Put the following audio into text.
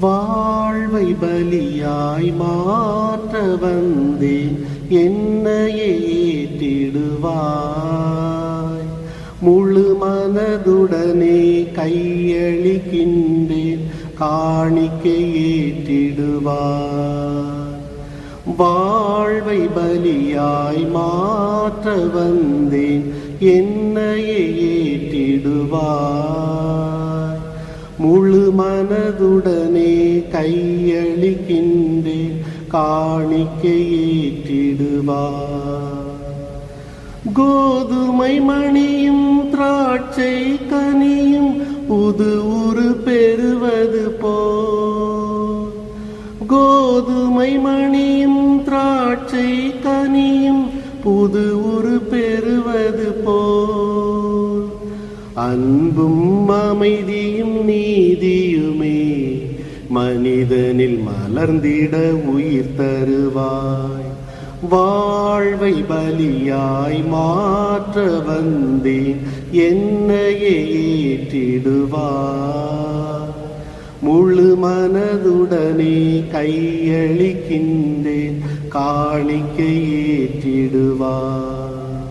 வாழ்வை பலியாய் மாற்ற வந்தேன் என்னையே ஏற்றிடுவாய். முழு மனதுடனே கையளிக்கின்றேன் காணிக்கை ஏற்றிடுவாய். வாழ்வை பலியாய் மாற்ற வந்தேன் என்னையே ஏற்றிடுவாய். முழு மனதுடனே கையளிக்கின்றேன் காணிக்கை கோதுமை மணியும் திராட்சை கனியும் புது உரு பெறுவது போ கோதுமை மணியும் திராட்சை கனியும் புது உரு அன்பும் அமைதியும் நீதியுமே மனிதனில் மலர்ந்திட உயிர் தருவாய். வாழ்வை பலியாய் மாற்ற வந்தேன் என்னையே ஏற்றிடுவாய். முழு மனதுடனே கையளிக்கின்றேன் காணிக்கை ஏற்றிடுவார்